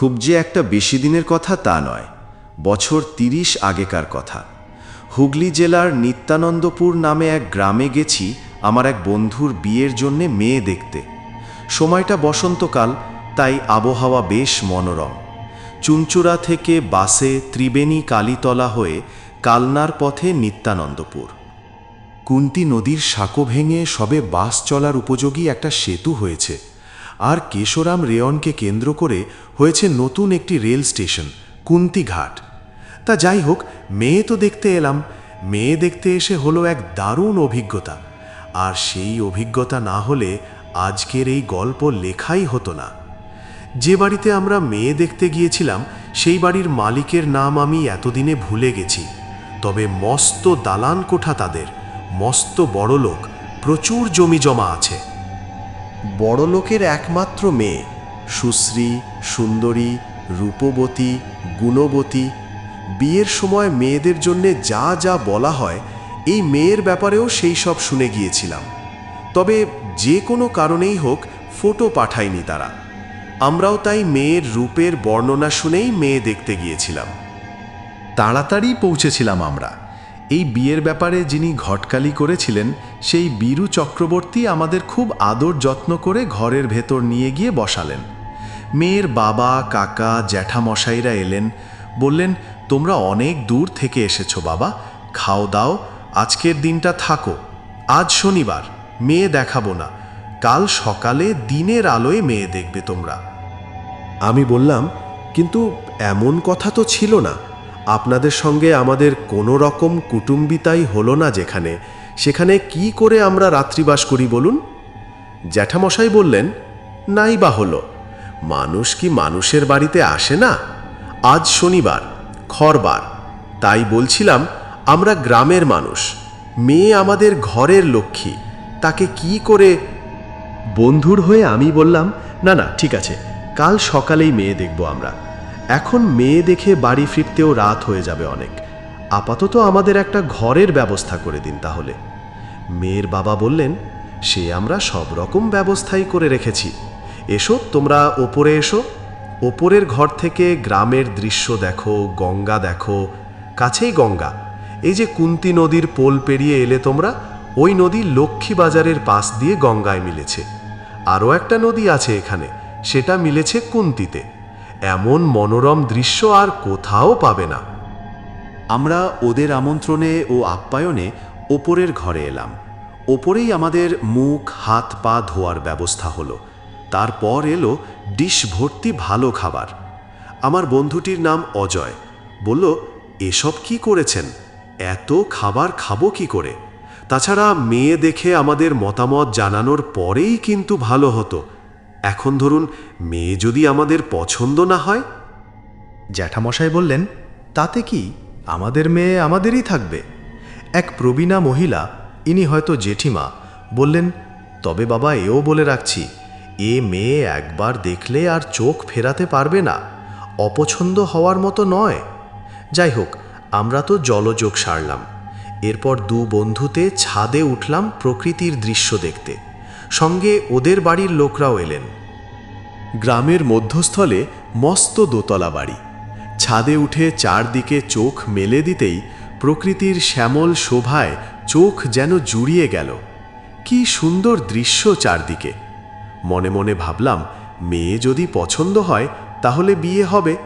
খুব যে একটা বেশি দিনের কথা তা নয়, বছর তিরিশ আগেকার কথা। হুগলি জেলার নিত্যানন্দপুর নামে এক গ্রামে গেছি আমার এক বন্ধুর বিয়ের জন্যে মেয়ে দেখতে। সময়টা বসন্তকাল, তাই আবহাওয়া বেশ মনোরম। চুঞ্চুড়া থেকে বাসে ত্রিবেণী কালীতলা হয়ে কালনার পথে নিত্যানন্দপুর। কুন্তি নদীর সাঁকো ভেঙে সবে বাস চলার উপযোগী একটা সেতু হয়েছে। আর কেশোরাম রেয়নকে কেন্দ্র করে হয়েছে নতুন একটি রেল স্টেশন কুন্তিঘাট তা যাই হোক, মেয়ে তো দেখতে এলাম। মেয়ে দেখতে এসে হলো এক দারুণ অভিজ্ঞতা। আর সেই অভিজ্ঞতা না হলে আজকের এই গল্প লেখাই হতো না। যে বাড়িতে আমরা মেয়ে দেখতে গিয়েছিলাম, সেই বাড়ির মালিকের নাম আমি এতদিনে ভুলে গেছি। তবে মস্ত দালান কোঠা তাদের, মস্ত বড় লোক প্রচুর জমি জমা আছে। বড় লোকের একমাত্র মেয়ে, সুশ্রী, সুন্দরী, রূপবতী, গুণবতী। বিয়ের সময় মেয়েদের জন্য যা যা বলা হয়, এই মেয়ের ব্যাপারেও সেই সব শুনে গিয়েছিলাম। তবে যে কোনো কারণেই হোক, ফটো পাঠায়নি তারা। আমরাও তাই মেয়ের রূপের বর্ণনা শুনেই মেয়ে দেখতে গিয়েছিলাম। তাড়াতাড়ি পৌঁছেছিলাম আমরা। এই বিয়ের ব্যাপারে যিনি ঘটকালি করেছিলেন সেই বীরু চক্রবর্তী আমাদের খুব আদর যত্ন করে ঘরের ভেতর নিয়ে গিয়ে বসালেন। মেয়ের বাবা, কাকা, জ্যাঠামশাইরা এলেন, বললেন, তোমরা অনেক দূর থেকে এসেছ বাবা, খাও দাও, আজকের দিনটা থাকো, আজ শনিবার, মেয়ে দেখাবো না, কাল সকালে দিনের আলোয় মেয়ে দেখবে তোমরা। আমি বললাম, কিন্তু এমন কথা তো ছিল না, আপনাদের সঙ্গে আমাদের কোনো রকম কুটুম্বিতাই হলো না যেখানে সেখানে কি করে আমরা রাত্রিবাস করি বলুন? জ্যাঠামশাই বললেন, নাই বা হলো। মানুষ কি মানুষের বাড়িতে আসে না? আজ শনিবার, খরবার। তাই বলছিলাম, আমরা গ্রামের মানুষ। মেয়ে আমাদের ঘরের লক্ষ্মী। তাকে কি করে বন্ধুর হয়ে আমি বললাম, না না, ঠিক আছে, কাল সকালেই মেয়ে দেখব আমরা। এখন মেয়ে দেখে বাড়ি ফিরতেও রাত হয়ে যাবে অনেক। আপাতত আমাদের একটা ঘরের ব্যবস্থা করে দিন তাহলে। মেয়ের বাবা বললেন, সে আমরা সব রকম ব্যবস্থাই করে রেখেছি। এসো, তোমরা ওপরে এসো। ওপরের ঘর থেকে গ্রামের দৃশ্য দেখো, গঙ্গা দেখো, কাছেই গঙ্গা। এই যে কুন্তি নদীর পোল পেরিয়ে এলে তোমরা, ওই নদী লক্ষ্মী বাজারের পাশ দিয়ে গঙ্গায় মিলেছে। আরও একটা নদী আছে এখানে, সেটা মিলেছে কুন্তিতে। এমন মনোরম দৃশ্য আর কোথাও পাবে না। আমরা ওদের আমন্ত্রণে ও আপ্যায়নে ওপরের ঘরে এলাম। ওপরেই আমাদের মুখ, হাত, পা ধোয়ার ব্যবস্থা হলো। তারপর এলো ডিশ ভর্তি ভালো খাবার। আমার বন্ধুটির নাম অজয়। বলল, এসব কি করেছেন? এত খাবার খাব কি করে? তাছাড়া মেয়ে দেখে আমাদের মতামত জানানোর পরেই কিন্তু ভালো হতো। এখন ধরুন, মেয়ে যদি আমাদের পছন্দ না হয়? জ্যাঠামশাই বললেন, তাতে কি? আমাদের মেয়ে আমাদেরই থাকবে। এক প্রবীণা মহিলা, ইনি হয়তো জেঠিমা, বললেন, তবে বাবা, এও বলে রাখছি, এ মেয়ে একবার দেখলে আর চোখ ফেরাতে পারবে না, অপছন্দ হওয়ার মতো নয়। যাই হোক, আমরা তো জলযোগ সারলাম। এরপর দু বন্ধুতে ছাদে উঠলাম প্রকৃতির দৃশ্য দেখতে। সঙ্গে ওদের বাড়ির লোকরাও এলেন। গ্রামের মধ্যস্থলে মস্ত দোতলা বাড়ি। ছাদে উঠে চারদিকে চোখ মেলে দিতেই প্রকৃতির শ্যামল শোভায় চোখ যেন জুড়িয়ে গেল। কি সুন্দর দৃশ্য চারদিকে। মনে মনে ভাবলাম, মেয়ে যদি পছন্দ হয়, তাহলে বিয়ে হবে।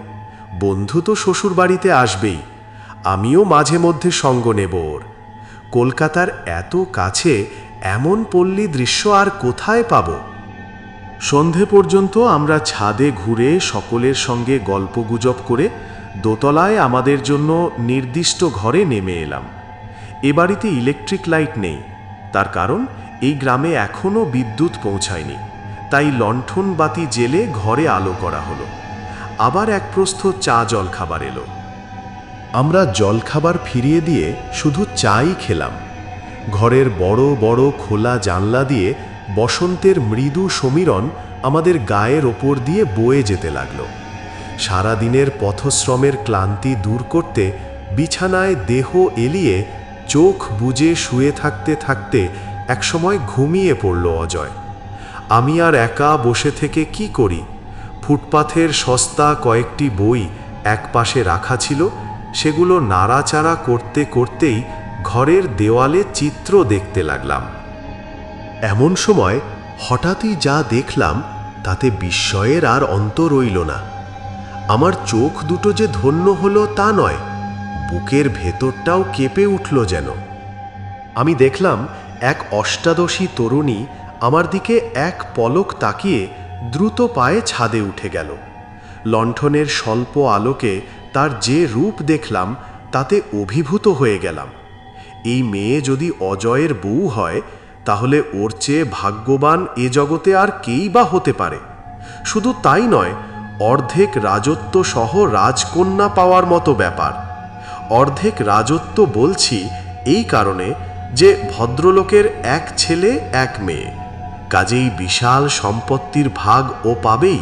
বন্ধু তো শ্বশুর বাড়িতে আসবেই। আমিও মাঝে মধ্যে সঙ্গ নেব ওর। কলকাতার এত কাছে এমন পল্লী দৃশ্য আর কোথায় পাবো? সন্ধে পর্যন্ত আমরা ছাদে ঘুরে সকলের সঙ্গে গল্পগুজব করে দোতলায় আমাদের জন্য নির্দিষ্ট ঘরে নেমে এলাম। এ বাড়িতে ইলেকট্রিক লাইট নেই। তার কারণ, এই গ্রামে এখনও বিদ্যুৎ পৌঁছায়নি। তাই লণ্ঠন বাতি জেলে ঘরে আলো করা হলো। আবার এক প্রস্থ চা জল খাবার এলো। আমরা জলখাবার ফিরিয়ে দিয়ে শুধু চাই খেলাম। ঘরের বড় বড় খোলা জানলা দিয়ে বসন্তের মৃদু সমীরণ আমাদের গায়ের ওপর দিয়ে বয়ে যেতে লাগল। সারাদিনের পথশ্রমের ক্লান্তি দূর করতে বিছানায় দেহ এলিয়ে চোখ বুজে শুয়ে থাকতে থাকতে একসময় ঘুমিয়ে পড়ল অজয়। আমি আর একা বসে থেকে কি করি? ফুটপাথের সস্তা কয়েকটি বই একপাশে রাখা ছিল, সেগুলো নাড়াচাড়া করতে করতেই ঘরের দেওয়ালে চিত্র দেখতে লাগলাম। এমন সময় হঠাৎই যা দেখলাম তাতে বিস্ময়ের আর অন্ত রইল না। আমার চোখ দুটো যে ধন্য হলো তা নয়, বুকের ভেতরটাও কেঁপে উঠল যেন। আমি দেখলাম এক অষ্টাদশী তরুণী আমার দিকে এক পলক তাকিয়ে দ্রুত পায়ে ছাদে উঠে গেল। লণ্ঠনের স্বল্প আলোকে তার যে রূপ দেখলাম, তাতে অভিভূত হয়ে গেলাম। এই মেয়ে যদি অজয়ের বউ হয়, তাহলে ওর চেয়ে ভাগ্যবান এ জগতে আর কেই বা হতে পারে? শুধু তাই নয় অর্ধেক রাজত্ব সহ রাজকন্যা পাওয়ার মতো ব্যাপার। অর্ধেক রাজত্ব বলছি এই কারণে যে ভদ্রলোকের এক ছেলে, এক মেয়ে। কাজেই বিশাল সম্পত্তির ভাগ ও পাবেই।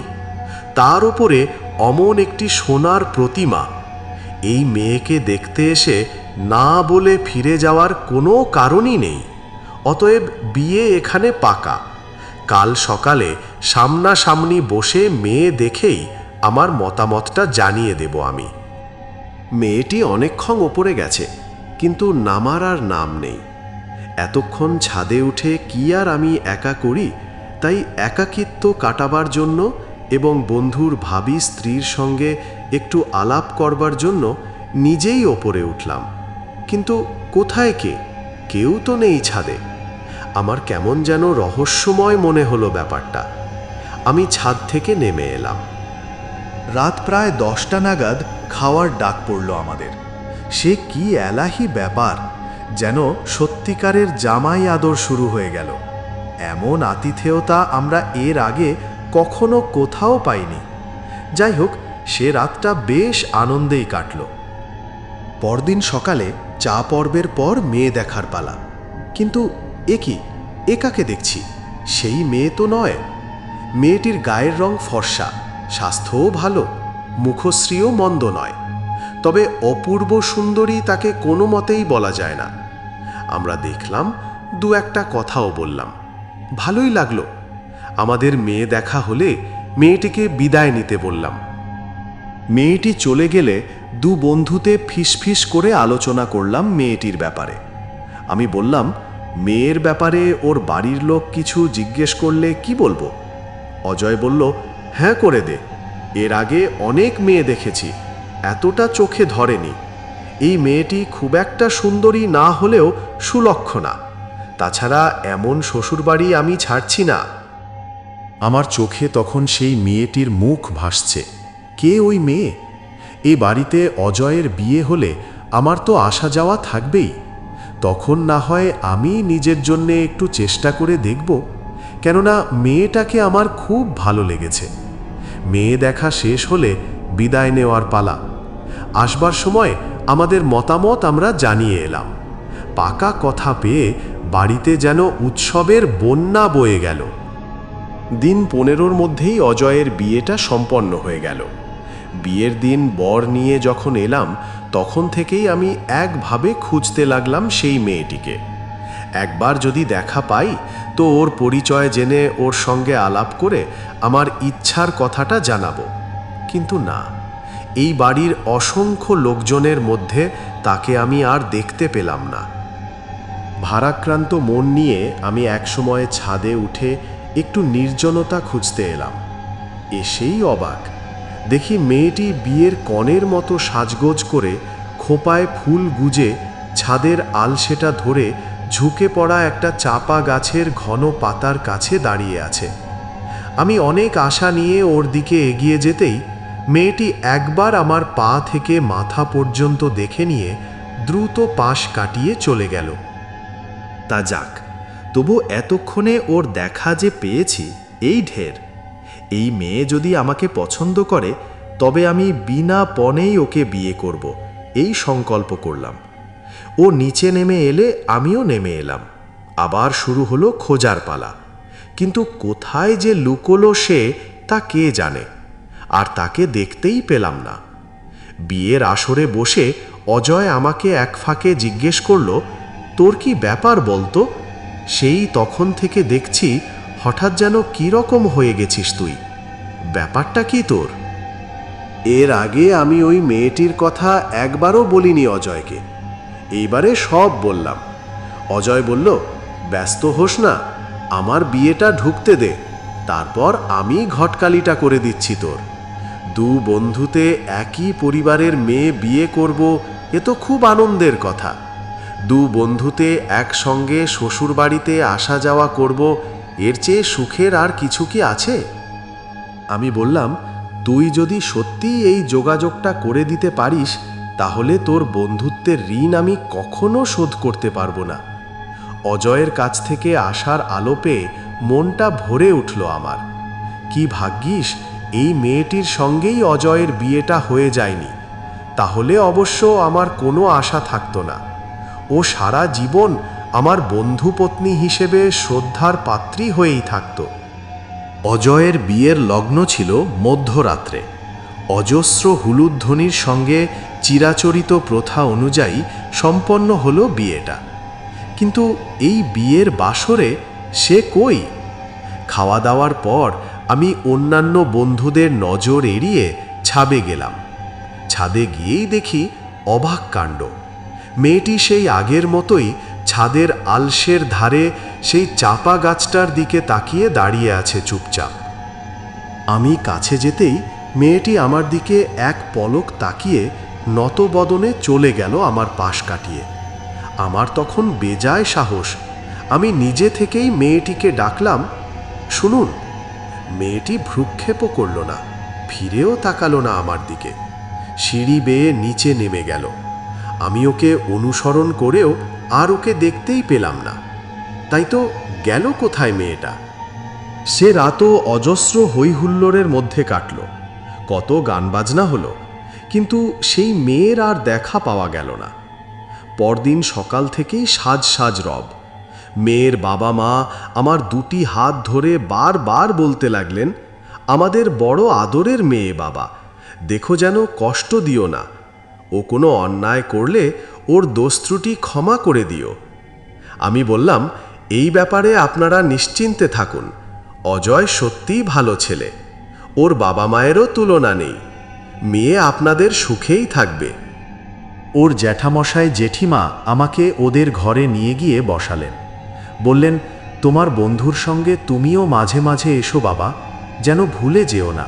তার ওপরে অমন একটি সোনার প্রতিমা। এই মেয়েকে দেখতে এসে না বলে ফিরে যাওয়ার কোনো কারণই নেই। অতএব বিয়ে এখানে পাকা। কাল সকালে সামনাসামনি বসে মেয়ে দেখেই আমার মতামতটা জানিয়ে দেব আমি। মেয়েটি অনেকক্ষণ ওপরে গেছে, কিন্তু নামার আর নাম নেই। এতক্ষণ ছাদে উঠে কি আর আমি একা করি, তাই একাকিত্ব কাটাবার জন্য এবং বন্ধুর ভাবি স্ত্রীর সঙ্গে একটু আলাপ করবার জন্য নিজেই ওপরে উঠলাম। কিন্তু কোথায় কে? কেউ তো নেই ছাদে। আমার কেমন যেন রহস্যময় মনে হলো ব্যাপারটা। আমি ছাদ থেকে নেমে এলাম। রাত প্রায় দশটা নাগাদ খাওয়ার ডাক পড়ল আমাদের। সে কি এলাহি ব্যাপার, যেন সত্যিকারের জামাই আদর শুরু হয়ে গেল। এমন আতিথেয়তা আমরা এর আগে কখনো কোথাও পাইনি। যাই হোক, সে রাতটা বেশ আনন্দেই কাটল। পরদিন সকালে চা পর্বের পর মেয়ে দেখার পালা। কিন্তু এ কি? এ কাকে দেখছি? সেই মেয়ে তো নয়। মেয়েটির গায়ের রং ফর্সা, স্বাস্থ্যও ভালো, মুখশ্রীও মন্দ নয়। তবে অপূর্ব সুন্দরী তাকে কোনো মতেই বলা যায় না। আমরা দেখলাম, দু একটা কথাও বললাম। ভালোই লাগল। আমাদের মেয়ে দেখা হলে মেয়েটিকে বিদায় নিতে বললাম। মেয়েটি চলে গেলে দু বন্ধুতে ফিসফিস করে আলোচনা করলাম মেয়েটির ব্যাপারে। আমি বললাম, মেয়ের ব্যাপারে ওর বাড়ির লোক কিছু জিজ্ঞেস করলে কি বলব? অজয় বলল হ্যাঁ করে দে। এর আগে অনেক মেয়ে দেখেছি। এতটা চোখে ধরেনি। এই মেয়েটি খুব একটা সুন্দরী না হলেও সুলক্ষণা। তাছাড়া এমন শ্বশুরবাড়ি আমি ছাড়ছি না। আমার চোখে তখন সেই মেয়েটির মুখ ভাসছে। কে ওই মেয়ে? এ বাড়িতে অজয়ের বিয়ে হলে আমার তো আসা যাওয়া থাকবেই। তখন না হয় আমি নিজের জন্যে একটু চেষ্টা করে দেখব। কেননা মেয়েটাকে আমার খুব ভালো লেগেছে। মেয়ে দেখা শেষ হলে বিদায় নেওয়ার পালা। আসবার সময় আমাদের মতামত আমরা জানিয়ে এলাম। পাকা কথা পেয়ে বাড়িতে যেন উৎসবের বন্যা বয়ে গেল। দিন পনেরোর মধ্যেই অজয়ের বিয়েটা সম্পন্ন হয়ে গেল। বিয়ের দিন বর নিয়ে যখন এলাম, তখন থেকেই আমি একভাবে খুঁজতে লাগলাম সেই মেয়েটিকে। একবার যদি দেখা পাই তো ওর পরিচয় জেনে ওর সঙ্গে আলাপ করে আমার ইচ্ছার কথাটা জানাব। কিন্তু না, এই বাড়ির অসংখ্য লোকজনের মধ্যে তাকে আমি আর দেখতে পেলাম না। ভারাক্রান্ত মন নিয়ে আমি একসময় ছাদে উঠে একটু নির্জনতা খুঁজতে এলাম। এসেই অবাক, দেখি মেয়েটি বিয়ের কনের মতো সাজগোজ করে খোপায় ফুল গুজে ছাদের আলসেটা ধরে ঝুঁকে পড়া একটা চাপা গাছের ঘন পাতার কাছে দাঁড়িয়ে আছে। আমি অনেক আশা নিয়ে ওর দিকে এগিয়ে যেতেই মেয়েটি একবার আমার পা থেকে মাথা পর্যন্ত দেখে নিয়ে দ্রুত পাশ কাটিয়ে চলে গেল। তা যাক, তবু এতক্ষণে ওর দেখা যে পেয়েছি, এই ঢের। এই মেয়ে যদি আমাকে পছন্দ করে, তবে আমি বিনা পণেই ওকে বিয়ে করব, এই সংকল্প করলাম। ও নিচে নেমে এলে আমিও নেমে এলাম। আবার শুরু হলো খোঁজার পালা। কিন্তু কোথায় যে লুকোলো সে তা কে জানে? আর তাকে দেখতেই পেলাম না। বিয়ের আসরে বসে অজয় আমাকে এক ফাঁকে জিজ্ঞেস করল, তোর কি ব্যাপার বলতো? সেই তখন থেকে দেখছি হঠাৎ যেন কীরকম হয়ে গেছিস তুই। ব্যাপারটা কি তোর? এর আগে আমি ওই মেয়েটির কথা একবারও বলিনি অজয়কে। এইবারে সব বললাম। অজয় বলল, ব্যস্ত হোস না, আমার বিয়েটা ঢুকতে দে, তারপর আমি ঘটকালিটা করে দিচ্ছি তোর। দু বন্ধুতে একই পরিবারের মেয়ে বিয়ে করব, এ তো খুব আনন্দের কথা। দু বন্ধুতে একসঙ্গে শ্বশুরবাড়িতে আসা যাওয়া করব, এর চেয়ে সুখের আর কিছু কি আছে? আমি বললাম, তুই যদি সত্যি এই যোগাযোগটা করে দিতে পারিস তাহলে তোর বন্ধুত্বের ঋণ আমি কখনো শোধ করতে পারব না। অজয়ের কাছ থেকে আসার আলো পেয়ে মনটা ভরে উঠল আমার। কি ভাগ্যিস, এই মেয়েটির সঙ্গেই অজয়ের বিয়েটা হয়ে যায়নি। তাহলে অবশ্য আমার কোনো আশা থাকতো না। ও সারা জীবন আমার বন্ধু পত্নী হিসেবে শ্রদ্ধার পাত্রী হয়েই থাকতো। অজয়ের বিয়ের লগ্ন ছিল মধ্যরাত্রে। অজস্র হুলুধ্বনির সঙ্গে চিরাচরিত প্রথা অনুযায়ী সম্পন্ন হলো বিয়েটা। কিন্তু এই বিয়ের বাসরে সে কই? খাওয়া দাওয়ার পর আমি অন্যান্য বন্ধুদের নজর এড়িয়ে ছাদে গেলাম। ছাদে গিয়েই দেখি অবাক কাণ্ড। মেয়েটি সেই আগের মতোই ছাদের আলসের ধারে সেই চাপা গাছটার দিকে তাকিয়ে দাঁড়িয়ে আছে চুপচাপ। আমি কাছে যেতেই মেয়েটি আমার দিকে এক পলক তাকিয়ে নতবদনে চলে গেল আমার পাশ কাটিয়ে। আমার তখন বেজায় সাহস। আমি নিজে থেকেই মেয়েটিকে ডাকলাম, শুনুন, মেয়েটি ভ্রুক্ষেপও করল না, ফিরেও তাকালো না আমার দিকে। সিঁড়ি বেয়ে নিচে নেমে গেল। আমি ওকে অনুসরণ করেও আর ওকে দেখতেই পেলাম না। তাই তো গেল কোথায় মেয়েটা? সে রাতও অজস্র হৈহুল্লোড়ের মধ্যে কাটল। কত গান বাজনা হলো। কিন্তু সেই মেয়ের আর দেখা পাওয়া গেল না। পরদিন সকাল থেকেই সাজ সাজ রব। মেয়ের বাবা মা আমার দুটি হাত ধরে বারবার বলতে লাগলেন, আমাদের বড় আদরের মেয়ে বাবা, দেখো যেন কষ্ট দিও না। ও কোনো অন্যায় করলে ওর দোষ ত্রুটি ক্ষমা করে দিও। আমি বললাম, এই ব্যাপারে আপনারা নিশ্চিন্তে থাকুন। অজয় সত্যিই ভালো ছেলে। ওর বাবা মায়েরও তুলনা নেই। মেয়ে আপনাদের সুখেই থাকবে। ওর জ্যাঠামশায় জেঠিমা আমাকে ওদের ঘরে নিয়ে গিয়ে বসালেন। বললেন, তোমার বন্ধুর সঙ্গে তুমিও মাঝে মাঝে এসো বাবা, যেন ভুলে যেও না।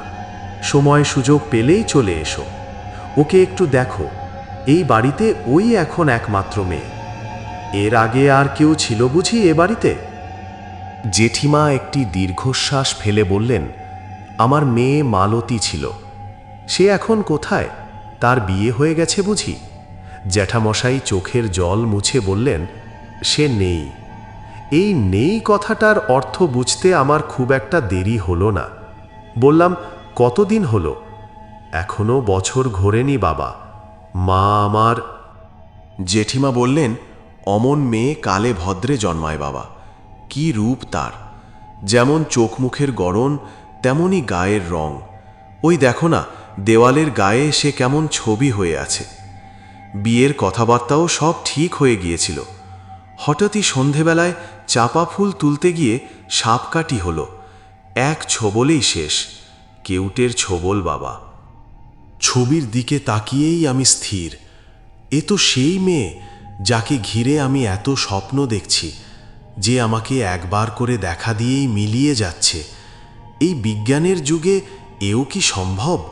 সময় সুযোগ পেলেই চলে এসো। ওকে একটু দেখো, এই বাড়িতে ওই এখন একমাত্র মেয়ে। এর আগে আর কেউ ছিল বুঝি এ বাড়িতে? জেঠিমা একটি দীর্ঘশ্বাস ফেলে বললেন, আমার মেয়ে মালতী ছিল। সে এখন কোথায়? তার বিয়ে হয়ে গেছে বুঝি? জ্যাঠামশাই চোখের জল মুছে বললেন, সে নেই। এই নেই কথাটার অর্থ বুঝতে আমার খুব একটা দেরি হলো না। বললাম, কতদিন হলো? এখনও বছর ঘোরেনি বাবা। মা আমার। জেঠিমা বললেন, অমন মেয়ে কালে ভদ্রে জন্মায় বাবা। কি রূপ তার। যেমন চোখ মুখের গড়ন তেমনই গায়ের রং। ওই দেখো না দেওয়ালের গায়ে সে কেমন ছবি হয়ে আছে। বিয়ের কথাবার্তাও সব ঠিক হয়ে গিয়েছিল। হঠাৎই সন্ধেবেলায় চাপা ফুল তুলতে গিয়ে সাপকাটি হল। এক ছোবলেই শেষ। কেউটের ছোবল বাবা। ছবির দিকে তাকিয়েই আমি স্থির। এ তো সেই মেয়ে যাকে ঘিরে আমি এত স্বপ্ন দেখছি, যে আমাকে একবার করে দেখা দিয়েই মিলিয়ে যাচ্ছে। এই বিজ্ঞানের যুগে এও কি সম্ভব?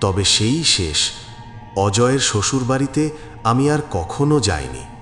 তবে সেই শেষ। অজয়ের শ্বশুরবাড়িতে আমি আর কখনো যাইনি।